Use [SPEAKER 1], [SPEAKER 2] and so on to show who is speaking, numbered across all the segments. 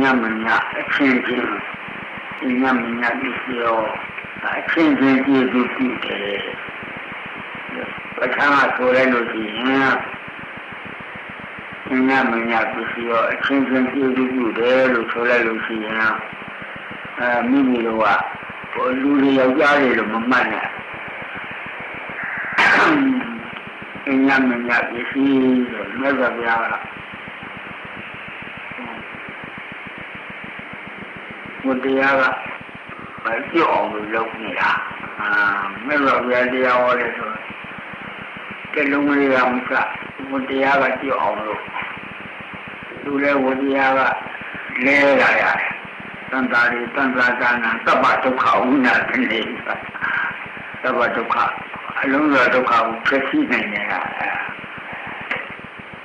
[SPEAKER 1] ညမညအချင်းချင်းညမညဒီရောအချင်းချင်းကြည့်ကြည့်ကြည့်တယ်ပထမဆိုလိုက်လို့ရှိရင်ညမညဒီရောအချင်းချင်းကြည့်ကြည့်ကြည့်တယ်လို့ဆိုလိုက်လို့ရှိရင်အဲမိမိတို့ကဟိုလူတွေယောက်ျားတွေလို့မမှတ်နဲ့ညမညဒီစီလို့မြတ်စွာဘုရားက ဘုတရားကမပြော့အောင်လို့လုပ်နေတာအာမြတ်စွာဘုရားတရားဟောတယ်ဆိုတလုံးလေးကမကဘုတရားကပြော့အောင်လို့သူလည်းဘုတရားကလဲလာရတယ်တန်တာရီတန်တာကနာသဗ္ဗဒုက္ခဝိနာတိသဗ္ဗဒုက္ခအလုံးစုံဒုက္ခကိုဖြစ်ရှိနိုင်တယ်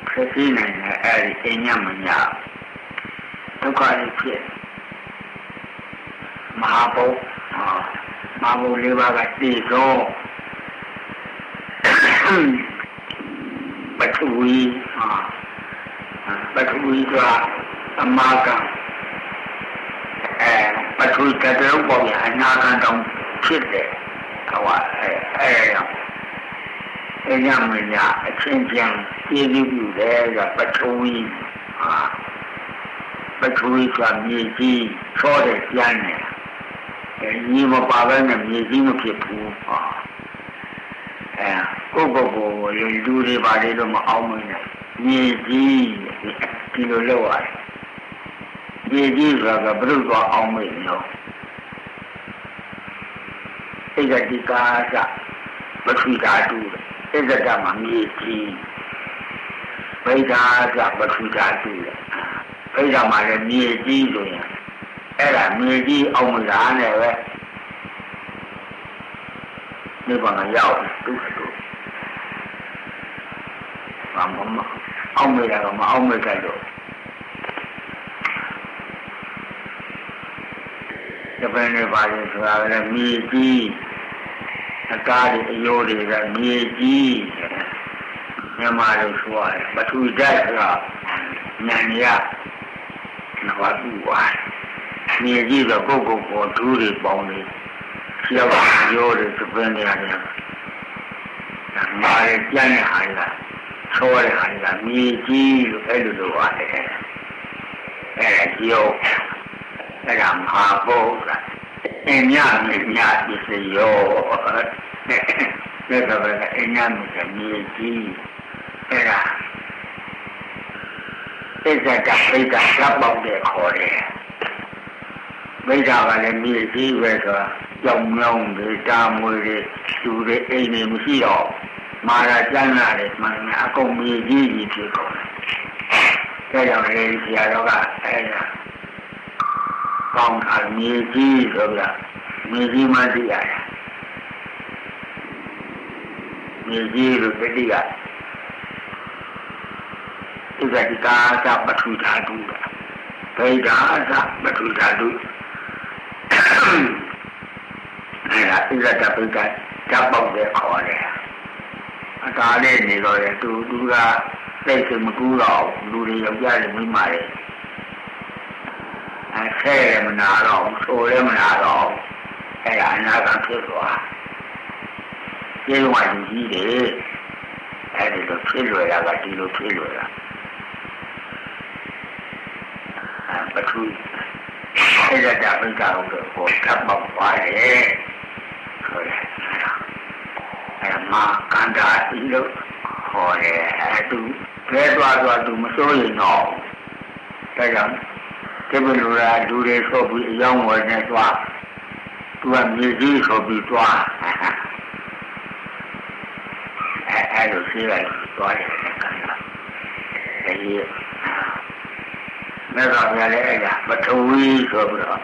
[SPEAKER 1] ဖြစ်ရှိနိုင်တယ်အဲဒီအညမညာဒုက္ခတွေဖြစ် မဟာဘုမဟာဘုလေးပါးကတည်သောပထဝီပထဝီကအမာကအဲပထဝီကတည်းကပေါ်ရအနာဂတ်တောင်ဖြစ်တယ်ဟောအဲအဲအဲညမညာအချင်းချင်းပြည့်စုံတယ်ကပထဝီဟာပထဝီကမြေကြီးချောတယ်ပြန်တယ် ညီမပါပဲနဲ့မြေကြီးမဖြစ်ဘူးဟာအဲကိုကိုကိုလူတွေပါလေတော့မအောင်မနဲ့မြေကြီးဒီလိုလောက်ရတယ်မြေကြီးဆိုတာကဘုရုသွားအောင်မေ့နော်ဧကတိကာသပထဝီဓာတုဧကတမမြေကြီးဗိဓာသပထဝီဓာတုဗိဓာမှာလည်းမြေကြီးဆိုရင် အဲ့ဒါမြေကြီးအောင်မလားနဲ့ပဲဒီဘာကရောက်သူ့သူဘာမှမအောင်မရတော့မအောင်မကြတော့ဒီဘယ်နဲ့ပါလဲဆိုတာလည်းမြေကြီးအကားတွေအယိုးတွေကမြေကြီးမြန်မာလိုဆိုရတယ်ပထူဓာတ်ကဉာဏ်ရနဝတူပါ မြေကြီးတော့ပုဂ္ဂိုလ်ပေါ်ဒူးတွေပေါင်းနေကျောက်ရိုးတွေသပင်းတွေရတယ်ဒါမာရကျန်တဲ့ဟာကချောတဲ့ဟာကမြေကြီးလို့အဲ့လိုလိုပါတယ်အဲ့ဒါကျောက်အဲ့ဒါမဟာဘုရားအင်းညမြေညပစ္စယောတဲ့ကဘယ်ကအင်းညမြေမြေကြီးအဲ့ဒါဣဇဒပိဋကရပ်ပေါက်တဲ့ခေါ်တယ် မိစ္ဆာကလည်းမြေကြီးပဲဆိုတာကြောင်မြောင်းတွေတာမွေတွေလူတွေအိမ်တွေမရှိတော့မာရာကျမ်းလာတယ်မှန်တယ်အကုန်မြေကြီးကြီးဖြစ်ကုန်တယ်ဒါကြောင့်လေဆရာတော်ကအဲ့ဒါကောင်းတာမြေကြီးဆိုတာမြေကြီးမှသိရတယ်မြေကြီးလို့တတိယဣဇတိကာသပထူဓာတုဗေဒာသပထူဓာတု အဲ့ဒါဣဇတပိကဓာတ်ပေါက်တဲ့ခေါ်တယ်အကားလေးနေတော့လေသူသူကသိစမကူတော့လူတွေယောက်ျားတွေမိန်းမတွေအဲဆဲရမနာတော့ဆိုရမနာတော့အဲ့ဒါအနာကဖြစ်သွားကျေဝါလူကြီးတွေအဲ့ဒီလိုဖြစ်လွယ်တာကဒီလိုဖြစ်လွယ်တာပထူ အဲ့ဒါကြပိကအောင်တော့ပေါ်ထပ်ပေါက်သွားတယ်ဆိုရယ်အဲ့မှာကန္တာဤလို့ခေါ်တယ်အဲ့သူလဲသွားသွားသူမစိုးရင်တော့ဒါကြောင့်ဒီဘလူရာလူတွေဆိုပြီးအယောင်းဝယ် နေသွားသူကမြေကြီးဆိုပြီးသွား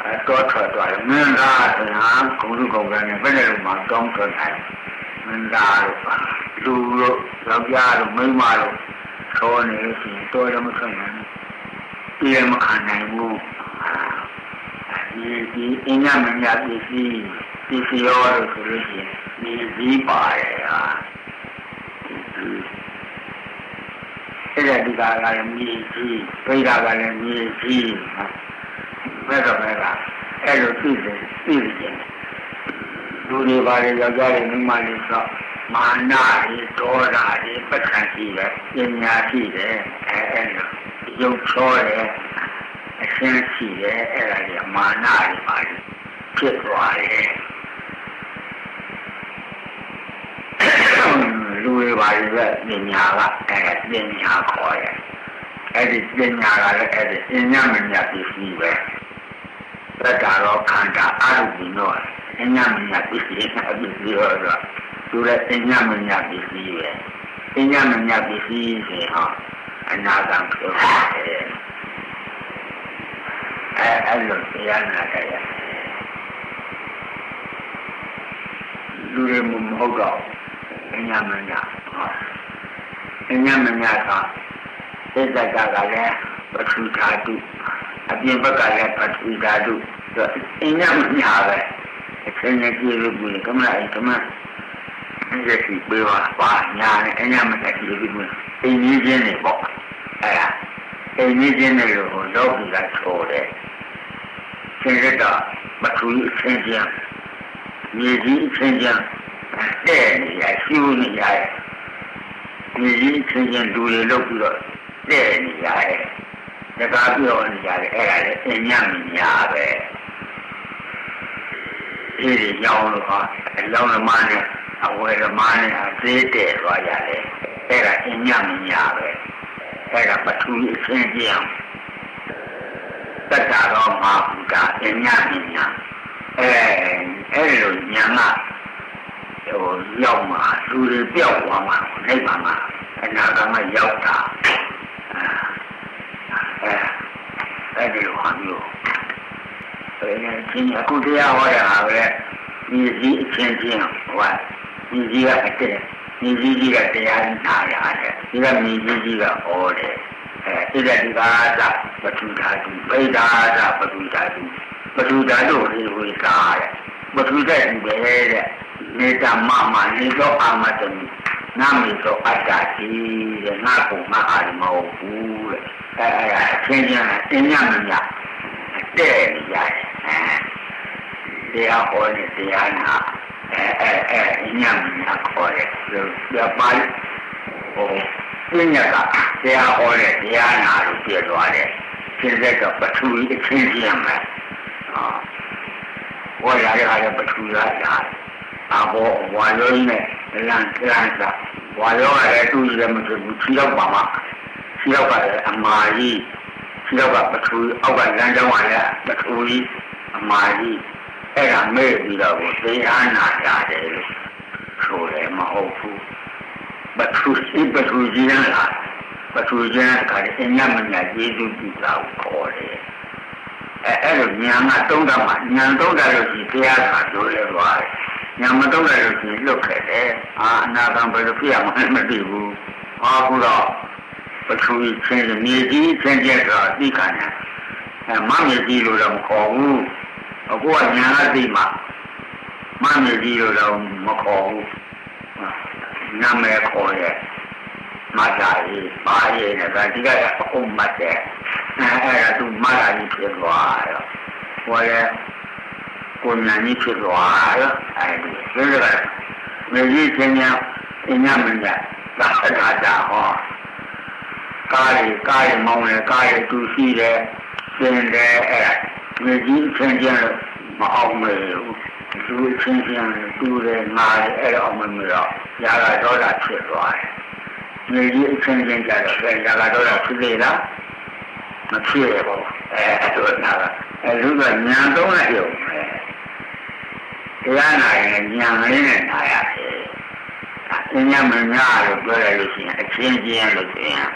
[SPEAKER 1] အဲ့အဲ့လိုရှိလိုက်သွားတယ်ကန္တာဒီမြတ်စွာဘုရားလည်းအဲ့ဒါပထဝီဆိုပြီးတော့အဲတော့ထွက်သွားတယ်မင်းသားဆိုတာဂုဏ်ကုံကနဲ့ဘယ်နဲ့လို့မှတောင်းထွက်နိုင်မင်းသားတို့လူတို့ယောက်ျားတို့မိန်းမတို့ခေါ်နေလို့ရှိရင်တော်တယ်မထွက်နိုင်ဘူးပြေမခံနိုင်ဘူးဒီဒီအင်းညမညာပစ္စည်းပစ္စည်းရောလို့ဆိုလို့ရှိရင်ဒီကြီးပါတယ်ဟာ ဣအဲ့ဒါဒီကကလည်းမြေကြီးပြိဒါကလည်းမြေကြီးမဲ့တော့မဲ့ကအဲ့လိုသိတယ်သိတယ်လူတွေပါလေယောက်ျားတွေမိန်းမတွေဆိုမာနတွေဒေါသတွေပဋ္ဌာန်းရှိတယ်ပညာရှိတယ်အဲအဲ့လိုရုပ်ချောတယ်အရှင်းရှိတယ်အဲ့ဒါကြီးမာနတွေပါလေဖြစ်သွားတယ်လူတွေ ပါလေပဲပညာကအဲပညာခေါ်တယ်အဲ့ဒီပညာကလည်းအဲ့ဒီအညာမညာပစ္စည်းပဲသတ္တရောခန္ဓာအရုပ်ပြီးတော့အညာမညာပစ္စည်းအပစ္စည်းရောဆိုသူလည်းအညာမညာပစ္စည်းပဲအညာမညာပစ္စည်းဆိုဟောအနာဂံပြောတယ်အဲအဲ့လိုတရားနာတယ်လူတွေမဟုတ်တော့အညာမညာ အညာမညာကသစ္စာကလည်းပထူဓာတုအပြင်ဘက်ကလည်းပထူဓာတုအညာမညာပဲအချင်းကြီးလို့ပြောကမ္ဘာကမ္ဘာအဲ့ဒီပြေပါပါညာနဲ့အညာမညာကြီးလို့ပြောအင်းကြီးချင်းနေပေါ့အဲ့ဒါအင်းကြီးချင်းနေလို့လောကီကချိုးတယ်သင်္ကြန်ပထူအချင်းချင်းမြေကြီးအချင်းချင်းတဲ့နေရရှူနေရတယ် မြေကြီးအချင်းချင်းလူတွေလုပ်ပြီးတော့တဲ့နေရတယ်တကားပြောနေရတယ်အဲ့ဒါလည်းအညံ့ညာပဲဒီဒီရောင်းလို့ဟာအလောင်းသမားနဲ့အဝယ်သမားနဲ့အသေးတဲ့သွားရတယ်အဲ့ဒါအညံ့ညာပဲအဲ့ဒါပထူအချင်းချင်းတတ္တရောမှာဘုရားအညံ့ညာအဲအဲ့လိုညာက ဟိုရောက်မှာလူတွေပြောက်သွားမှာနိဗ္ဗာန်မှာအနာဂတ်မှာရောက်တာအဲအဲ့ဒီလိုဟာမျိုးအဲချင်းအခုတရားဟောရတာပဲဒီစည်းအချင်းချင်းဟိုကဒီစည်းကအတက်ဒီစည်းကြီးကတရားနာရတယ်ဒီကမြေကြီးကြီးကဟောတယ်အဲဣဒတိကာသပထုဓာတုဗိဓာသပထုဓာတုပထုဓာတုဟိဝိကာတဲ့ပထုဓာတုပဲတဲ့ နေတာမမနေတော့အာမတမိငါမေတော့အတ္တတိတဲ့ငါကငါအာမဟုတ်ဘူးတဲ့အဲအဲအချင်းချင်းအင်းညမညတဲ့နေရတယ်တရားဟောနေတရားနာအဲအဲအဲအင်းညမညခေါ်တယ်ဒီပါဟိုပြညာကတရားဟောတဲ့တရားနာလို့ပြသွားတယ်ရှင်းတဲ့ကပထူကြီးအချင်းချင်းမှာအာဟောရတဲ့ဟာလည်းပထူရတာ အဘောဝါယောကြီးနဲ့လမ်းလမ်းစားဝါယောကလည်းသူ့ကြီးလည်းမဖြစ်ဘူးခြေတော့ပါမှာခြေတော့ကလည်းအမာကြီးခြေတော့ကပထူအောက်ကလမ်းကြောင်းကလည်းပထူကြီးအမာကြီးအဲ့ဒါမဲ့ပြီးတော့ကိုသိအားနာရတယ်လို့ဆိုတယ်မဟုတ်ဘူးပထူကြီးပထူကြီးလားပထူကြီးကလည်းအညမညာကျေးဇူးပြုတာကိုခေါ်တယ်အဲအဲ့လိုညာကတုံးတာမှညာတုံးတာလို့ရှိတရားသာပြောလဲသွားတယ် ညာမတုံးလိုက်လို့ရှိရင်လွတ်ခဲ့တယ်အာအနာဂံဘယ်လိုဖြစ်ရမှန်းမသိဘူးအာခုတော့ပထဝီချင်းမြေကြီးချင်းချင်းဆိုတော့သိခံတယ်အဲမမြေကြီးလို့တော့မခေါ်ဘူးအခုကညာကသိမှမမြေကြီးလို့တော့မခေါ်ဘူးနာမည်ခေါ်ရဲ့မသာကြီးပါရဲ့နဲ့ဒါဒီကအုံးမတ်တဲ့အဲအဲ့ဒါသူမသာကြီးဖြစ်သွားတော့ဟောရဲ့ ကိုညာကြီးဖြစ်သွားရောအဲဒီဒီလိုကမြေကြီးချင်းများအညမညာသာသာတာဟောကားရီကားရီမောင်းတယ်ကားရီတူရှိတယ်ကျင်တယ်အဲ့ဒါမြေကြီးချင်းချင်းမအောင်မေဘူးသူချင်းချင်းတူတယ်ငါတယ်အဲ့တော့မမေတော့ရာဂဒေါသဖြစ်သွားတယ်မြေကြီးအချင်းချင်းကြတော့ရာဂဒေါသဖြစ်လေလား မဖြစ်ရဘူးအဲအဲ့ဒါကအဲလူကညာသုံးလိုက်ရုံပဲတရားနာရင်ညာလေးနဲ့နာရတယ်။အင်းညမညာလို့ပြောရလို့ရှိရင်အချင်းချင်းလို့ဆိုရင်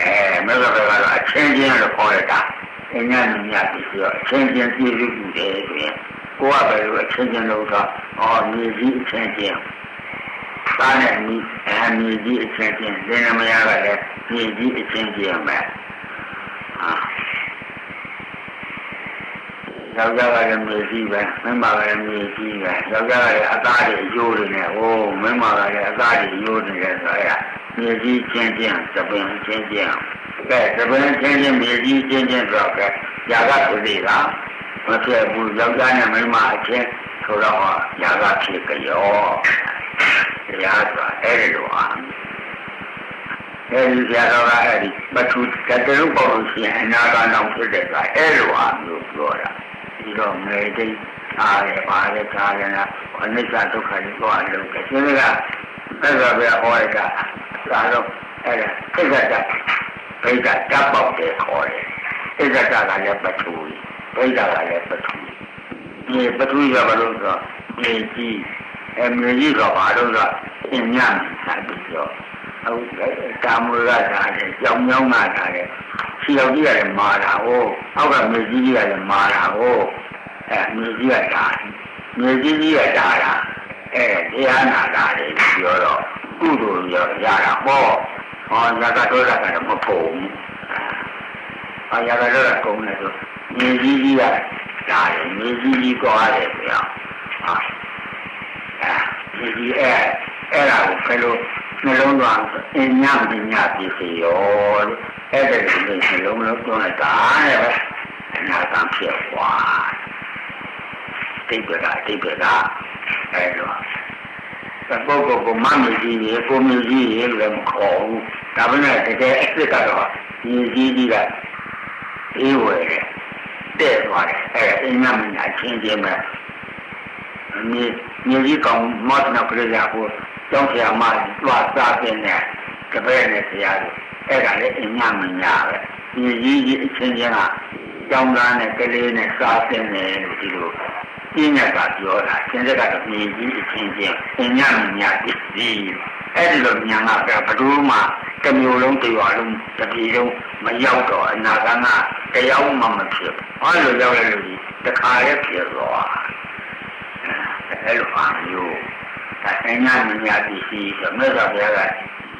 [SPEAKER 1] အဲမဂ္ဂဘကတော့အချင်းချင်းလို့ခေါ်ရတာ။အင်းညမညာပြီးတော့အချင်းချင်းပြည့်စုံတယ်ဆိုရင်ကိုကပဲလို့အချင်းချင်းလို့တော့အော်မြေကြီးအချင်းချင်းသားနဲ့မြေအမြေကြီးအချင်းချင်းလင်းနမရကလည်းမြေကြီးအချင်းချင်းပဲ။အာ ယောက်ျားကလည်းမြေကြီးပဲမိန်းမကလည်းမြေကြီးပဲယောက်ျားကလည်းအသားတွေအယိုးတွေနဲ့ဟိုးမိန်းမကလည်းအသားတွေအယိုးတွေနဲ့ဆိုရမြေကြီးချင်းချင်းသပင်ချင်းချင်းကဲသပင်ချင်းချင်းမြေကြီးချင်းချင်းဆိုတော့ကຢာကပြိကမဖြစ်ဘူးယောက်ျားနဲ့မိန်းမအချင်းဆိုတော့ຢာကဖြစ်ကြောတရားဆိုတာအဲ့ဒီလိုအား အဲဒီဆရာတော်ကအဲ့ဒီပထုတတရုပ်ပေါ်လို့ရှိရင်အနာဂတ်နောက်ဖြစ်တဲ့ကအဲ့လိုအားမျိုးပြောတာဒီတော့ငယ်တိတ်အားရပါလေကာရဏအနိစ္စဒုက္ခတွေသွားလို့ကရှင်ကသက်သာပဲဟောရတာသာတော့အဲ့ဒါသိက္ခာတဘိက္ခာတပ်ပေါက်တယ်ခေါ်တယ်သိက္ခာတကလည်းပထုဘိက္ခာကလည်းပထုဒီပထုရပါလို့ဆိုမြေကြီးအမြေကြီးကဘာလို့ဆိုအင်းညံ့တာပြီးတော့ ဟုတ်ကာမရတာလေကြောင်ကြောင်ကတာလေခြေရောက်ကြီးရတယ်မာတာဟိုအောက်ကမြေကြီးကြီးရတယ်မာတာဟိုအဲမြေကြီးကတာမြေကြီးကြီးကတာတာအဲတရားနာတာလေပြောတော့ကုသိုလ်ရောရတာပေါ့ဟောရကတော့ရကတော့မဖို့ဘူးအာရကတော့ကုန်းနေဆိုမြေကြီးကြီးကတာတယ်မြေကြီးကြီးကွာတယ်ပြောဟာအဲမြေကြီးအဲအဲ့ဒါကိုဘယ်လို နှလုံးသွင်းအင်းညပညာပစ္စည်းရောအဲ့ဒါကိုနှလုံးလုံးသွင်းလိုက်တာတဲ့ပဲအနာဂတ်ဖြစ်သွားတိတ်ကတိတ်ကအဲ့လိုပုဂ္ဂိုလ်ကမမေကြီးရေကိုမေကြီးရေလို့လည်းမခေါ်ဘူးဒါပေမဲ့တကယ်အစ်စ်ကတော့ညီကြီးကြီးကအေးဝယ်တယ်တဲ့သွားတယ်အဲ့အင်းညမညာချင်းချင်းပဲမြေမြေကြီးကောင်မော့နောက်ပြရဖို့ ကျောင်းဆရာမတွားစားတဲ့နဲ့တပည့်နဲ့ဆရာတို့အဲ့ဒါလည်းအညမညာပဲညီကြီးကြီးအချင်းချင်းကကျောင်းသားနဲ့ကလေးနဲ့စားတဲ့နဲ့လို့ဒီလိုပြင်းရတာပြောတာသင်္ကြန်ကတော့ညီကြီးအချင်းချင်းအညမညာပစ္စည်းအဲ့ဒီလိုညာကဘယ်သူမှတမျိုးလုံးတရွာလုံးတပြည်လုံးမရောက်တော့အနာဂတ်ကတရားမှမဖြစ်ဘူးအဲ့လိုရောက်ရလို့ဒီတခါရဲ့ဖြစ်သွားအဲ့လိုပါမျိုး အညာမညာပစ္စည်းဆိုမြတ်စွာဘုရားက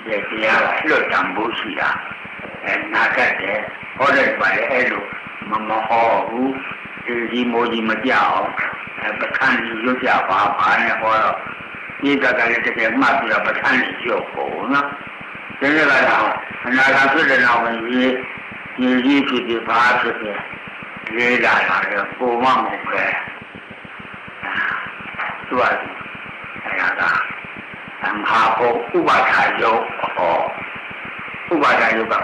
[SPEAKER 1] ဒီတရားကလွတ်တံဖို့ရှိတာအဲနာတတ်တယ်ဟောတဲ့ပါလေအဲ့လိုမမဟောဘူးဒီဒီမိုးကြီးမကြောက်အဲပဋ္ဌာန်းကြီးရွတ်ကြပါပါနဲ့ဟောတော့ဒီကကလည်းတကယ်မှတ်ပြီးတော့ပဋ္ဌာန်းကြီးရွတ်ဖို့နော်ဒီကကတော့အနာဂတ်ဖြစ်တဲ့နောက်ဝင်ကြီးကြီးကြီးဖြစ်ဖြစ်ပါဖြစ်ဖြစ်လေးလာတာလည်းပုံမှန်မဟုတ်ပဲသူက အဲ့ဒါကမဟာဘုဥပါဒာယောဟောဥပါဒာယောက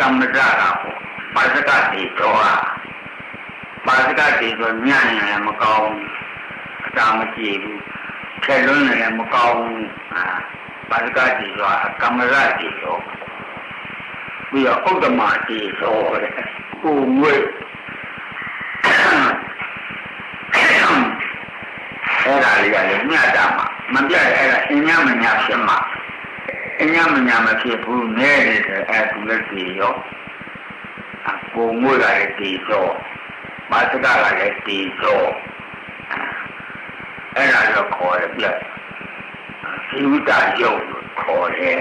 [SPEAKER 1] ကမ္မဇရာဟောပါစကတိတော်ဟာပါစကတိဆိုညံ့ရင်မကောင်းအတာမကြည့်ဘူးထက်လွန်းလည်းမကောင်းအာပါစကတိဆိုတာကမ္မဇတိတော်ပြီးတော့ဥဒ္ဓမာတိတော်ကိုငွေ အဲ့ဒါလေးကလည်းမျှတာမှာမပြတ်အဲ့ဒါအညာမညာဖြစ်မှာအညာမညာမဖြစ်ဘူးနဲနေတဲ့အဲ့ဒီလက်စီရောအကုန်ငွေကလည်းတည်သောမတ်ကကလည်းတည်သောအဲ့ဒါတော့ခေါ်ရပြတ်သီဝတယုတ်လို့ခေါ်တယ်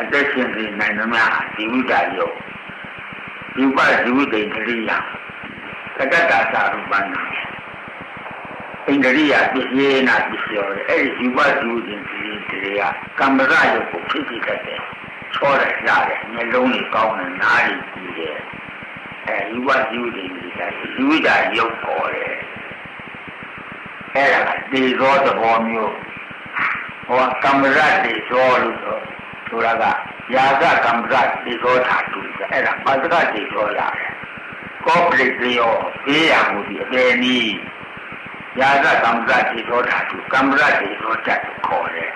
[SPEAKER 1] အသက်ရှင်နေနိုင်သမျှသီဝတယုတ်ဒီပဇိဝိတေကရိယာတက္ကတာသာရူပနာ ဣန္ဒြိယပစ္စည်းနာပစ္စည်းရောအဲ့ဒီဒီဝဇူခြင်းဒီတွေကကမ္မရယုတ်ကိုဖြစ်ဖြစ်တတ်တယ်ချောတယ်ရတယ်မျက်လုံးတွေကောင်းတယ်နားတွေကြည့်တယ်အဲဒီဝဇူခြင်းဒီကဒီဝိတာယုတ်ပေါ်တယ်အဲ့ဒါကဒီသောသဘောမျိုးဟောကမ္မရတေသောလို့ဆိုဆိုတာကယာကကမ္မရတေသောဓာတုအဲ့ဒါပါစကတေသောလာတယ်ကောပရိသေယောဘေးရမှုဒီအပေန ည်းယာကကမ္မရတိသောဓာတုကမ္မရတိသောဓာတ်ခေါ်တယ်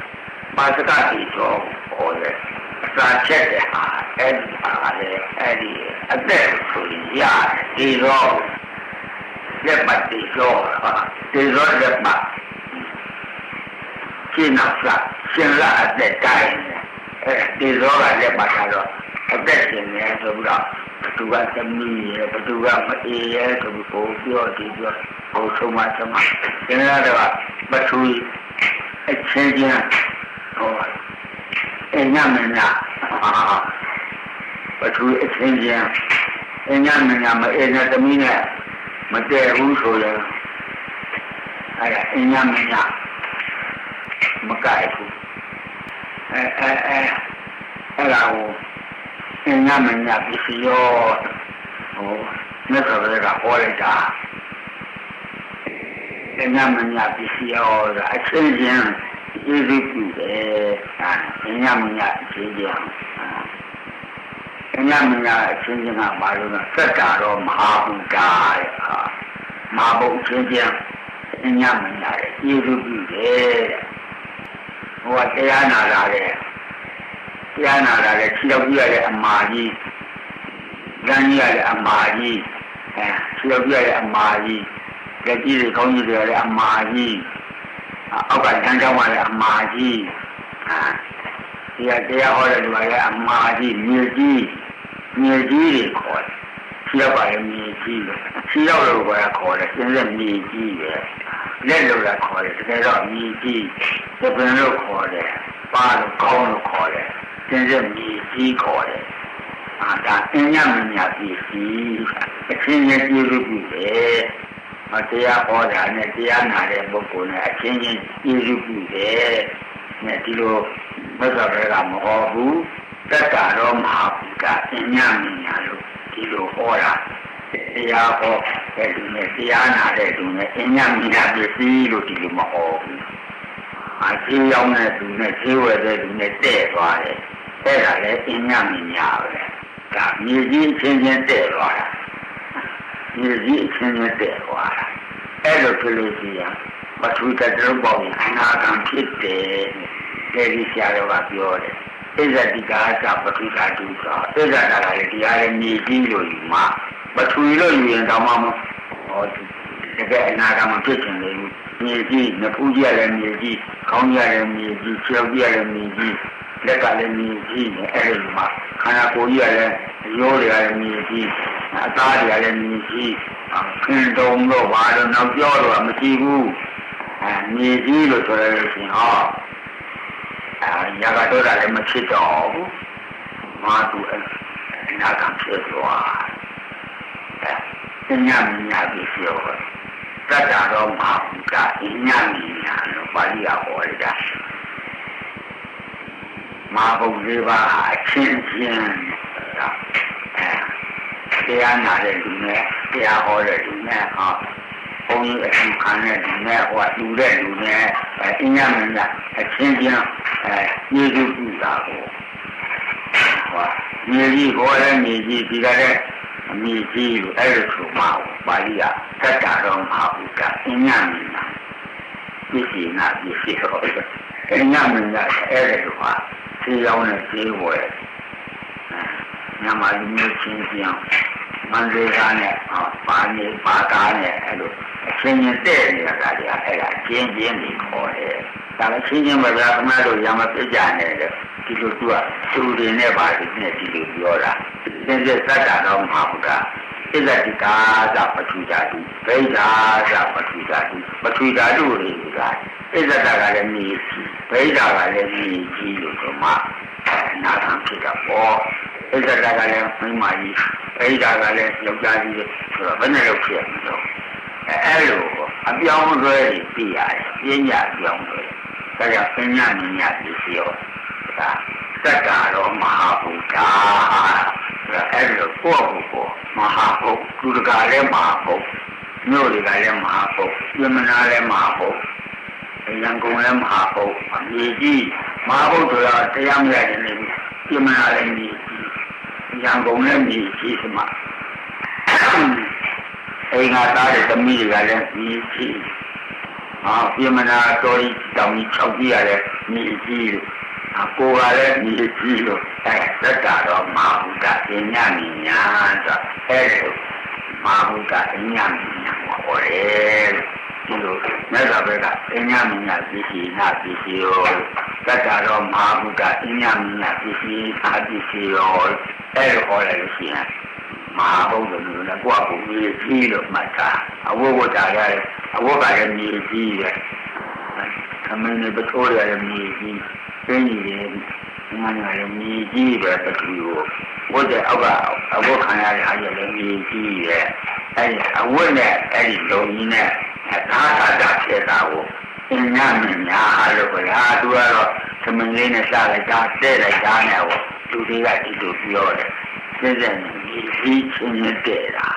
[SPEAKER 1] ပါစကတိသောခေါ်တယ်အစာချက်တဲ့ဟာအဲ့ဒီဟာလေအဲ့ဒီအသက်ဆိုရင်ရတယ်ဒီသောလက်ပတ်ဒီသောဟာဒီသောလက်ပတ်ရှင်းနောက်စားရှင်းလာအသက်တိုင်းအဲဒီသောကလက်ပတ်တော့အသက်ရှင်နေဆိုပြီးတော့ ဘသူကသမီးရယ်ဘသူကမအေးရယ်ဆိုပြီးပို့ပြောဒီပြောဟိုဆုံးမဆုံးမကျန်ရတော့ပထူအချင်းချင်းဟောအညမညာပထူအချင်းချင်းအင်းညမညာမအေးနဲ့သမီးနဲ့မတည့်ဘူးဆိုရင်အဲ့ဒါအင်းညမညာမကြိုက်ဘူးအဲအဲအဲအဲ့ဒါကို အင်းညမညာပစ္စည်းရောဟိုမြတ်စွာဘုရားကဟောလိုက်တာအင်းညမညာပစ္စည်းရောအချင်းချင်းကျေးဇူးပြုတယ်အာအင်းညမညာအချင်းချင်းအညမညာအချင်းချင်းကဘာလို့လဲစက်တာတော့မဟာဘုဒ္ဓရဲ့ဟာမဟာဘုဒ္ဓချင်းချင်းအညမညာရဲ့ကျေးဇူးပြုတယ်ဟိုကတရားနာလာတဲ့ တရားနာလာတဲ့ခြေတော်ပြရတဲ့အမာကြီးဉာဏ်ကြီးရတဲ့အမာကြီးအဲခြေတော်ပြရတဲ့အမာကြီးလက်ကြီးတွေခေါင်းကြီးတွေရတဲ့အမာကြီးအောက်ကတန်းကြောင်းရတဲ့အမာကြီးအာဒီကတရားဟောတဲ့လူကလည်းအမာကြီးမြေကြီးမြေကြီးတွေခေါ်တယ်။ခြေရောက်ပါလေမြေကြီးပဲ။ခြေရောက်လို့ကခေါ်တယ်။ကျင်းတဲ့မြေကြီးပဲ။လက်လို့လည်းခေါ်တယ်။တကယ်တော့မြေကြီးသပင်လို့ခေါ်တယ်။ပါလို့ကောင်းလို့ခေါ်တယ်။ ကျင်းတဲ့မြေကြီးခေါ်တယ်။အာဒါအင်းညမညာပစ္စည်းအချင်းချင်းကျေးဇူးပြုတယ်။မတရားဟောတာနဲ့တရားနာတဲ့ပုဂ္ဂိုလ်နဲ့အချင်းချင်းကျေးဇူးပြုတယ်။နဲ့ဒီလိုမစ္ဆဘဲကမဟောဘူးတက္ကရောမဟာဘုရားအညမညာလို့ဒီလိုဟောတာတရားဟောတဲ့လူနဲ့တရားနာတဲ့လူနဲ့အညမညာပစ္စည်းလို့ဒီလိုမဟောဘူး အချင်းရောက်တဲ့လူနဲ့ဈေးဝယ်တဲ့လူနဲ့တဲ့သွားတယ်အဲ့ဒါလည်းအညမညာပဲဒါမြေကြီးချင်းချင်းတဲ့သွားတာမြေကြီးအချင်းချင်းတဲ့သွားတာအဲ့လိုဖြစ်လို့ရှိရင်ပထဝီတတရုပ်ပေါင်းအနာဂံဖြစ်တယ်အဲဒီဆရာတော်ကပြောတယ်ဣဇတိကာကပထဝီဓာတုကဣဇတာကလည်းတရားလည်းမြေကြီးလို့ယူမှာပထဝီလို့ယူရင်တော့မှမဟောတကယ်အနာဂတ်မှာဖြစ်ခြင်းလေ မြေကြီးနဖူးကြီးလည်းမြေကြီးခေါင်းကြီးလည်းမြေကြီးခြေကြီးလည်းမြေကြီးလက်ကလည်းမြေကြီးနဲ့အဲ့ဒီမှာခန္ဓာကိုယ်ကြီးလည်းရိုးတွေကလည်းမြေကြီးအသားတွေကလည်းမြေကြီးခင်တုံတော့ဘာလို့နောက်ပြောတော့မရှိဘူးအဲမြေကြီးလို့ဆိုရလို့ရှိရင်ဟောအာညာကတော့လည်းမဖြစ်တော့ဘူးမာသူအနာကံဖြစ်သွားအဲညမညာပြီးပြောတ တ္တတော့မဟာဘုရားညမညာလို့ပါဠိကဟောရတာမဟာဘုရားပါအချင်းချင်းအဲတရားနာတဲ့လူနဲ့တရားဟောတဲ့လူနဲ့ဟောဘုန်းကြီးအရှင်ခံတဲ့လူနဲ့ဟိုကလူတဲ့လူနဲ့အင်းညမညာအချင်းချင်းအဲမြေကြီးပြုတာကိုဟောမြေကြီးဟောတဲ့မြေကြီးဒီကလည်း အမြေကြီးလို့အဲ့လိုဆိုမှာပါဠိကသတ္တရောမဟာဘုရားအင်းညမညာပစ္စည်းနာပစ္စည်းဟောအင်းညမညာအဲ့လိုဟာခြေရောင်းနဲ့ခြေဝယ်ညမာလူမျိုးချင်းချင်းမန္တလေးကားနဲ့ပါနေပါကားနဲ့အဲ့လိုအချင်းချင်းတဲ့နေတာကအဲ့ဒါချင်းချင်းတွေခေါ်တယ်ဒါလည်းချင်းချင်းပဲဗျာခမတို့ရမပြကြနဲ့လေဒီလိုသူကသူတွေနဲ့ပါဒီနဲ့ဒီလိုပြောတာ သင်္ကြန်သတ္တတော်မဟာဘုရားဣဇတိကာသပထုဓာတုဗိဓာသပထုဓာတုပထုဓာတုတွေကဣဇတကလည်းမြေကြီးဗိဓာကလည်းမြေကြီးလို့ဆိုမှနာခံဖြစ်တာပေါ့ဣဇတကလည်းမိမကြီးဗိဓာကလည်းယောက်ျားကြီးဆိုတော့ဘယ်နဲ့လို့ဖြစ်မလို့အဲအဲ့လိုအပြောင်းလဲပြီးရတယ်ပညာပြောင်းလဲဒါကြောင့်ပညာဉာဏ်ဉာဏ်ပြီးပြောဒါသက္ကာရောမဟာဘုရားအဲ့လိုကိုယ့်ကိုယ်ကိုမဟာ ဘုသူတကာလည်းမဟာဘုမြို့တွေကလည်းမဟာဘုပြမနာလည်းမဟာဘုရန်ကုန်လည်းမဟာဘုအမြည်ကြီးမဟာဘုဆိုတာတရားမရခြင်းနေဘူးပြမနာလည်းမြည်ကြီးရန်ကုန်လည်းမြည်ကြီးစမှာအိမ်ကသားတဲ့သမီးတွေကလည်းမြည်ကြီးဟာပြမနာတော်ကြီးတောင်ကြီး၆ကြီးရတယ်မြည်ကြီးလို့အကိုကလည်းမြည်ကြီးလို့အဲသက်တာတော့မဟာဘုဒ္ဓပညာဉာဏ်ဆိုအဲလို မဟာဘုဒ္ဓပညာဉာဏ်ခေါ်တယ်ဒီလိုမြတ်စွာဘုရားပညာဉာဏ်ပစ္စည်းနာပစ္စည်းရောသက်တာတော့မဟာဘုဒ္ဓပညာဉာဏ်ပစ္စည်းနာပစ္စည်းရောအဲလိုခေါ်လိုက်လို့ရှိရင်မဟာဘုဒ္ဓမျိုးနဲ့ကိုယ့်အကူမြည်ကြီးလို့မှတ်တာအဝိဝတ္တာရတယ်အဝတ်ကလည်းမြည်ကြီးပဲသမင်းနဲ့ပထိုးရတယ်မြည်ကြီးသိနေတယ်ငါညာလည်းမြည်ကြီးပဲပထူကို ဝဝတ်တဲ့အောက်ကအဝတ်ခံရတဲ့အားရလည်းမြေကြီးရဲ့အဲဒီအဝတ်နဲ့အဲဒီလုံကြီးနဲ့သာသာတာဖြစ်တာကိုအင်းညမင်းများလို့ပဲဟာသူကတော့သမင်းလေးနဲ့စလိုက်တာတဲ့လိုက်တာနဲ့ဟောလူတွေကဒီလိုပြောတယ်စိတ်နဲ့ဒီကြီးချင်းနဲ့တဲ့တာ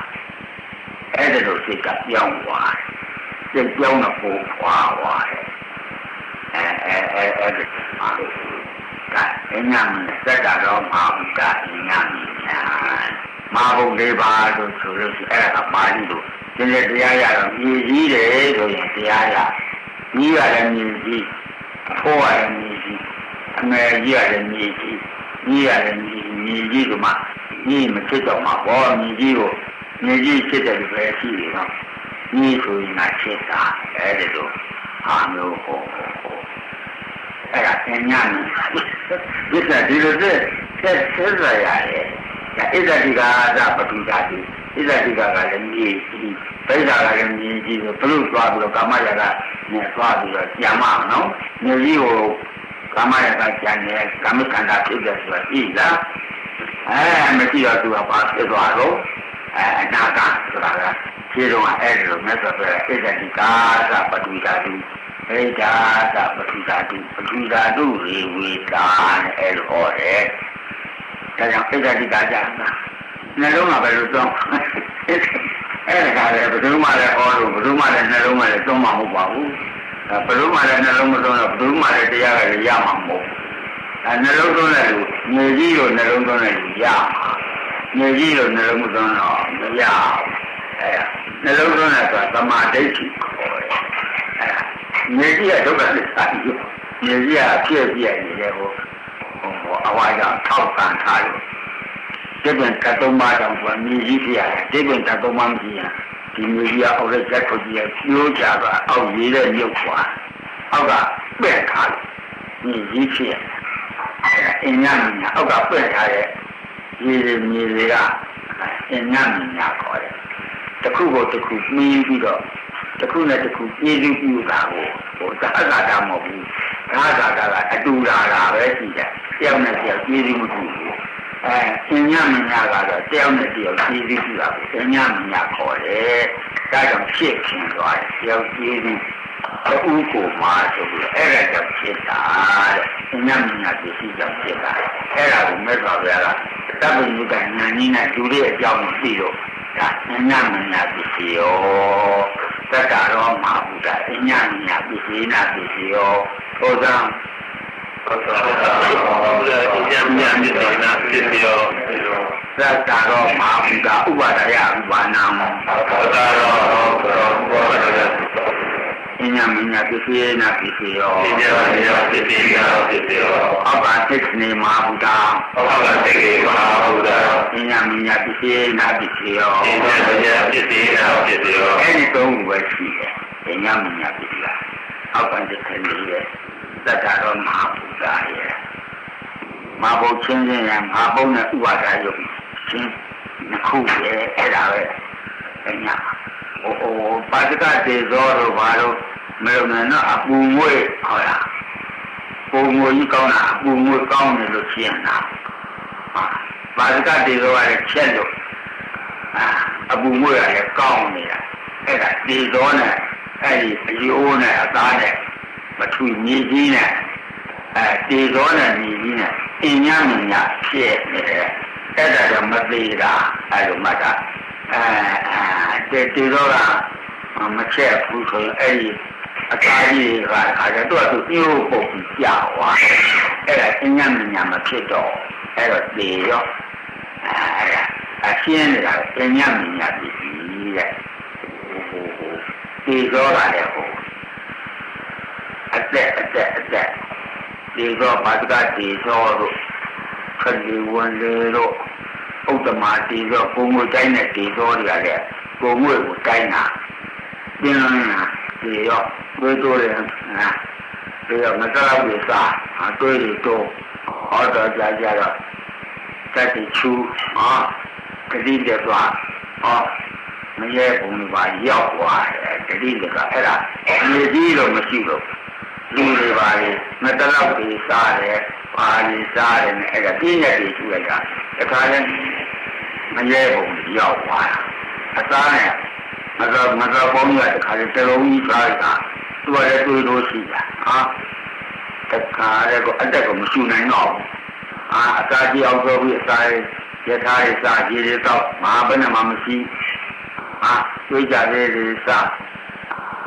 [SPEAKER 1] အဲ့ဒါလို့စိတ်ကပြောင်းသွားတယ်စိတ်ပြောင်းတော့ပုံဖွာသွားတယ်အဲအဲအဲအဲ့ဒါမှက အင်းညမင်းစက်တာတော့မဟုတ်ကအင်းညမင်းများမာဘုတ်လေးပါလို့ဆိုလို့ရှိအဲ့ဒါကပါဠိလိုသင်တဲ့တရားရတော့မြည်ကြီးတယ်ဆိုရင်တရားရမြည်ရတယ်မြည်ကြီးအဖိုးရတယ်မြည်ကြီးအမေကြီးရတယ်မြည်ကြီးမြည်ရတယ်မြည်မြည်ကြီးကမှမြည်မဖြစ်တော့မှာဘောမြည်ကြီးကိုမြည်ကြီးဖြစ်တယ်လို့ပဲရှိတယ်နော်မြည်ဆိုရင်ငါဖြစ်တာအဲ့ဒီလိုအာမျိုးဟောဟောဟော အဲ့ဒါသင်ညာနေဒီကဒီလိုသက်သက်ဆက်ရရတယ်ဒါဣဇတိကာသပတုတာတိဣဇတိကာကလည်းမြေကြီးဗိဓာကလည်းမြေကြီးဆိုဘလို့သွားပြီးတော့ကာမရာကနဲ့သွားပြီးတော့ကြံမအောင်နော်မြေကြီးကိုကာမရာကကြံတယ်ကာမခန္ဓာဖြစ်တယ်ဆိုတာဤလားအဲမရှိတော့သူကဘာဖြစ်သွားတော့အဲအနာကဆိုတာက ခြေတော်အဲ့ဒီလိုမြတ်စွာဘုရားဣဇတိကာသပတုတာတိဗိဓာသပတုတာတိပတုတာတုရေဝေတာနဲ့အဲ့လိုဟောတယ်ဒါကြောင့်ဣဇတိကာကြတာနှလုံးကဘယ်လိုတော့အဲ့ဒါကလည်းဘယ်သူမှလည်းဟောလို့ဘယ်သူမှလည်းနှလုံးကလည်းသုံးမှာမဟုတ်ပါဘူးဘယ်သူမှလည်းနှလုံးမသုံးတော့ဘယ်သူမှလည်းတရားကလည်းရမှာမဟုတ်အဲနှလုံးသုံးတဲ့လူမြေကြီးလိုနှလုံးသုံးတဲ့လူရမှာမြေကြီးလိုနှလုံးမသုံးတော့မရဘူး အဲနှလုံးသုံးတဲ့ဆိုတာသမာဓိဋ္ဌိခေါ်တယ်အဲမြေကြီးကဒုက္ခသစ္စာကြီးမြေကြီးကဖြစ်ပြနေတဲ့ဟိုဟိုအဝါကြောင့်ထောက်ပံ့ထားလို့ဒီပြန်ကတုံးမတောင်ကမြေကြီးပြရတယ်ဒီပြန်ကတုံးမမကြီးရဒီမြေကြီးကအောက်လက်ချက်ခုကြီးကပြိုးကြတာအောက်ရေးတဲ့မြုပ်သွားအောက်ကပင့်ထားလို့မြေကြီးဖြစ်ရတယ်အင်းညမညာအောက်ကပင့်ထားတဲ့ရေတွေမြေတွေကအင်းညမညာခေါ် တယ်တခုကိုတခုမှီးပြီးတော့တခုနဲ့တခုပြည်သူပြုတာကိုဟိုသာသာတာမဟုတ်ဘူးသာသာတာကအတူတာတာပဲရှိတယ်တယောက်နဲ့တယောက်ပြည်သူမပြုဘူးအဲအင်းညမညာကတော့တယောက်နဲ့တယောက်ပြည်သူပြုတာကိုအင်းညမညာခေါ်တယ်ဒါကြောင့်ဖြစ်ခင်သွားတယ်တယောက်ပြည်သူတူကိုမှာဆိုပြီးအဲ့ဒါကြောင့်ဖြစ်တာတဲ့အင်းညမညာပစ္စည်းကြောင့်ဖြစ်တာအဲ့ဒါကိုမြတ်စွာဘုရားကတပ်ပိဋကညာနည်းနဲ့လူတွေအကြောင်းကိုသိတော့ ဒါအညမညာပစ္စည်းယောသတ္တရောမဟာဘုရားအညမညာပစ္စည်းနာပစ္စည်းယောသောသံသောသံဘုရားအညမညာပစ္စည်းနာပစ္စည်းယောသတ္တရောမဟာဘုရားဥပါဒယဥပါဏံသတ္တရောဥပါဒယ အညမညာပစ္စည်းနာပစ္စည်းယောအညမညာပစ္စည်းနာပစ္စည်းယောအဘာသစ္နေမဟာဘုရားအဘာသစ္နေမဟာဘုရားအညမညာပစ္စည်းနာပစ္စည်းယောအညမညာပစ္စည်းနာပစ္စည်းယောအဲ့ဒီသုံးခုပဲရှိတယ်အညမညာပစ္စည်းလားအဘာသစ္နေရဲ့သတ္တရောမဟာဘုရားရဲ့မဟာဘုချင်းချင်းရမဟာဘုနဲ့ဥပါဒယုတ်ချင်းနှစ်ခုရဲ့အဲ့ဒါပဲအညာဟိုဟို ပါဠိကတေဇောတို့ဘာလို့မလုံနဲ့တော့အပူငွေ့ဟောလားပူငွေကြီးကောင်းတာအပူငွေ့ကောင်းတယ်လို့ရှင်းတာဟာပါဠိကတေဇောကလည်းချက်လို့အာအပူငွေ့ကလည်းကောင်းနေတာအဲ့ဒါတေဇောနဲ့အဲ့ဒီအယိုးနဲ့အသားနဲ့မထူညီကြီးနဲ့အဲတေဇောနဲ့ညီကြီးနဲ့အင်းညမညဖြစ်နေတယ်အဲ့ဒါတော့မသေးတာအဲ့လိုမှတ်တာ အဲတေတေတော့ကမချက်ဘူးဆိုရင်အဲ့ဒီအသားကြီးကခါကျတော့သူညှို့ပုတ်ပြီးကြာသွားအဲ့ဒါအညံ့ညံ့မဖြစ်တော့အဲ့တော့တေရောအဲအရှင်းနေတာအညံ့ညံ့ပြီးတဲ့တေတော့ကလည်းဟိုအသက်အသက်အသက်တေတော့ဘာတကတေတော့တို့ခလီဝန်လေတို့ ဥဒ္ဓမာတီတော့ကိုငွေတိုင်းနဲ့တီတော်တွေကလည်းကိုငွေကိုတိုင်းတာပြင်းလာဒီရောတွေးတိုးတယ်ဟာဒီရောမတလောက်ပြီးစားအတွေးတွေတော့ဟောတော့ကြာကြတော့တက်တီချူဟာကတိတဲ့သွားဟောမရဲပုံတွေပါရောက်သွားတယ်ကတိကအဲ့ဒါမြေကြီးတော့မရှိတော့လူတွေပါလေမတလောက်ပြီးစားတယ်ပါလီစားတယ်နဲ့အဲ့ဒါပြင်းရည်ထူလိုက်တာတခါလဲ မရဲပုံရောက်သွားတာအသားနဲ့မသောမသောပေါင်းရတခါလဲတလုံးကြီးထားတာသူကလည်းတွေးလို့ရှိတာဟာတခါလဲကိုအတက်ကိုမရှိနိုင်တော့ဘူးအာအသားကြီးအောင်ဆိုပြီးအသားရထားရစားကြီးတွေတော့မဟာဘယ်နဲ့မှမရှိအာတွေးကြသေးတယ်စား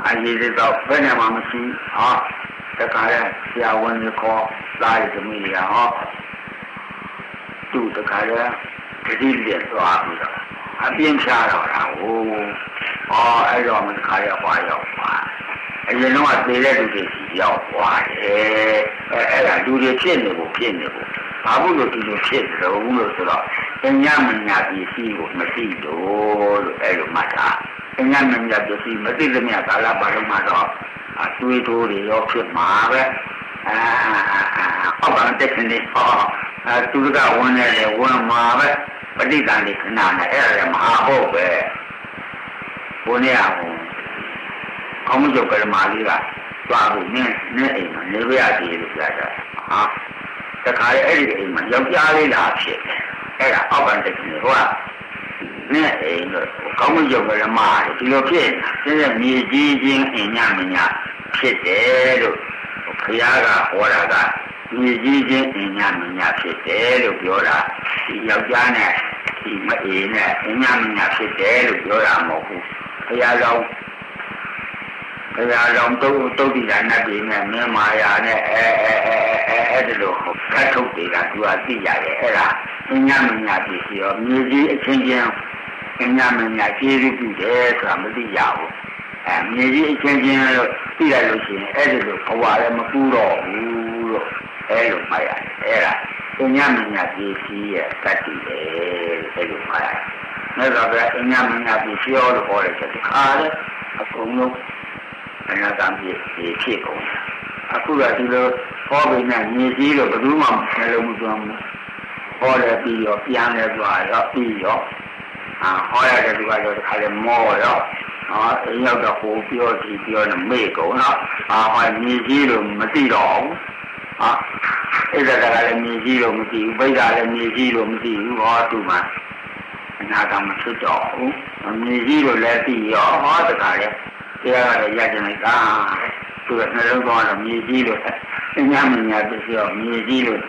[SPEAKER 1] အကြီးတွေတော့ဘယ်နဲ့မှမရှိဟာတခါလဲဆရာဝန်ကြီးခေါ်သားရသမီးရဟောသူတခါလဲ တတိလျက်သွားပြီးတော့အပြင်းဖြားတော့တာဟိုဩအဲ့တော့မတခါရပွားရောက်ပါအရင်တော့သေတဲ့လူတွေစီရောက်သွားတယ်အဲအဲ့ဒါလူတွေဖြစ်နေဖို့ဖြစ်နေဖို့ဘာလို့လို့ဒီလိုဖြစ်လို့လို့ဆိုတော့အညာမညာပစ္စည်းကိုမသိလို့လို့အဲ့လိုမှတ်တာအညာမညာပစ္စည်းမသိသမျှကာလပါလုံးမှာတော့အတွေးတိုးတွေရောဖြစ်မှာပဲအာအောက်ကတက်နေဟော အဲသူကဝင်နေတယ်ဝင်မှာပဲပဋိသန္ဓေခဏနဲ့အဲ့ဒါလည်းမဟာဟုတ်ပဲဘုန်းကြီးအောင်ကောင်းမှုကြောင့်ကလမာလေးကသွားပြီးနင်းနင်းအိမ်မှာနေပြရစီလို့ပြောတာဟာတခါလေအဲ့ဒီအိမ်မှာယောက်ျားလေးလာဖြစ်တယ်အဲ့ဒါအောက်ကတက်နေဟိုကနင်းအိမ်လို့ကောင်းမှုကြောင့်ကလမာဒီလိုဖြစ်နေတာမြေကြီးချင်းအိမ်ညမညာဖြစ်တယ်လို့ခရီးကဟောတာက မြေကြီးချင်းအင်ညာမညာဖြစ်တယ်လို့ပြောတာဒီယောက်ျားနဲ့ဒီမအေးနဲ့အင်ညာမညာဖြစ်တယ်လို့ပြောတာမဟုတ်ဘူးဘုရားတော်ဘုရားတော်တုတ်တုတ်ဒီကနတ်တွေနဲ့မင်းမာယာနဲ့အဲအဲအဲအဲအဲ့ဒီလိုခတ်ထုတ်တွေကသူကသိရတယ်အဲ့ဒါအင်ညာမညာဖြစ်စီရောမြေကြီးအချင်းချင်းအင်ညာမညာကျေးဇူးပြုတယ်ဆိုတာမသိရဘူးအဲမြေကြီးအချင်းချင်းလို့သိရလို့ရှိရင်အဲ့ဒီလိုဘဝလည်းမကူတော့ဘူးလို့ အဲလိုမှတ်ရတယ်အဲ့ဒါပညာမညာပစ္စည်းရဲ့တတ္တိပဲအဲ့လိုမှတ်ရတယ်မြတ်စွာဘုရားပညာမညာပစ္စည်းရောလို့ဟောတယ်ဒီခါလေအကုန်လုံးအနာဂတ်ပြည့်ဖြစ်ကုန်အခုကဒီလိုဟောပြီးနဲ့မြေကြီးလို့ဘယ်သူမှမလုံးမသွမ်းဘူးဟောတယ်ပြီးရောပြန်လဲသွားရောပြီးရောအာဟောရတဲ့သူကတော့ဒီခါလေမောရောအာအင်းရောက်တော့ဟိုပြောဒီပြောနဲ့မေ့ကုန်တော့အာဟောမြေကြီးလို့မသိတော့ဘူး ဟာအဲ့ဒါကလည်းမြေကြီးလို့မသိဘူးဗိဓာလည်းမြေကြီးလို့မသိဘူးဟောသူမှအနာကမဖြစ်တော့ဘူးမြေကြီးလို့လည်းသိရောဟောတခါလေတရားကလည်းရကြနေကသူကနှလုံးသွင်းတော့မြေကြီးလို့အညာမညာပြည့်ရောမြေကြီးလို့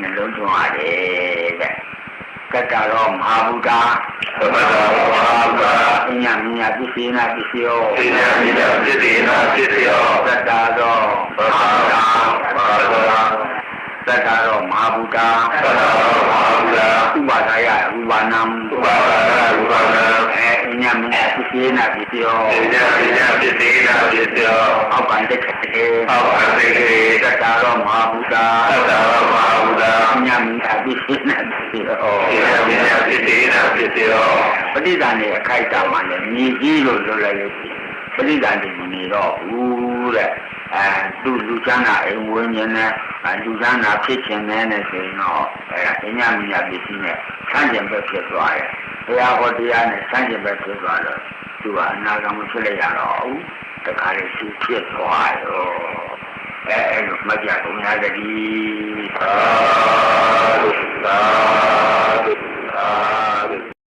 [SPEAKER 1] နှလုံးသွင်းရတယ်တဲ့ ကတ္တရောမဟာဗုဒ္ဓသမတရောမဟာဗုဒ္ဓအညာမညာပြည့်နာပြည့်ရောအညာမညာပြည့်နာပြည့်ရောကတ္တရောမဟာဗုဒ္ဓမဟာဗုဒ္ဓသတ္တရောမဟာဗုဒ္ဓသတ္တရောမဟာဗုဒ္ဓဥပါဒယရူပနာဥပါဒယရူပနာအဲအ ညာမညာပြည့်နာပြည့်ရောအညာမညာပြည့်နာပြည့်ရောအောက်ကတက်ခေအောက်ကတက်ခေသတ္တရောမဟာဗုဒ္ဓသတ္တရောမဟာဗုဒ္ဓအညာမညာပြည့်နာပြည့်ရောအညာမညာပြည့်နာပြည့်ရောပဋိသန္ဓေအခိုက်အတန့်မှလည်းမြေကြီးလို့ပြောလိုက်လို့ပဋိသန္ဓေမနေတော့ဘူးတဲ့ အဲသူလူချမ်းသာအိမ်ဝင်နေနဲ့လူချမ်းသာဖြစ်ခြင်းနဲ့နဲ့ဆိုရင်တော့အဲအညာမညာပစ္စည်းနဲ့ဆန့်ကျင်ဘက်ဖြစ်သွားတယ်။ဘုရားဟောတရားနဲ့ဆန့်ကျင်ဘက်ဖြစ်သွားတော့သူကအနာဂတ်မဖြစ်လိုက်ရတော့ဘူး။တခါလေသူဖြစ်သွားရောအဲအဲ့လိုမှတ်ကြကုန်ရကြသည်သာသာသာ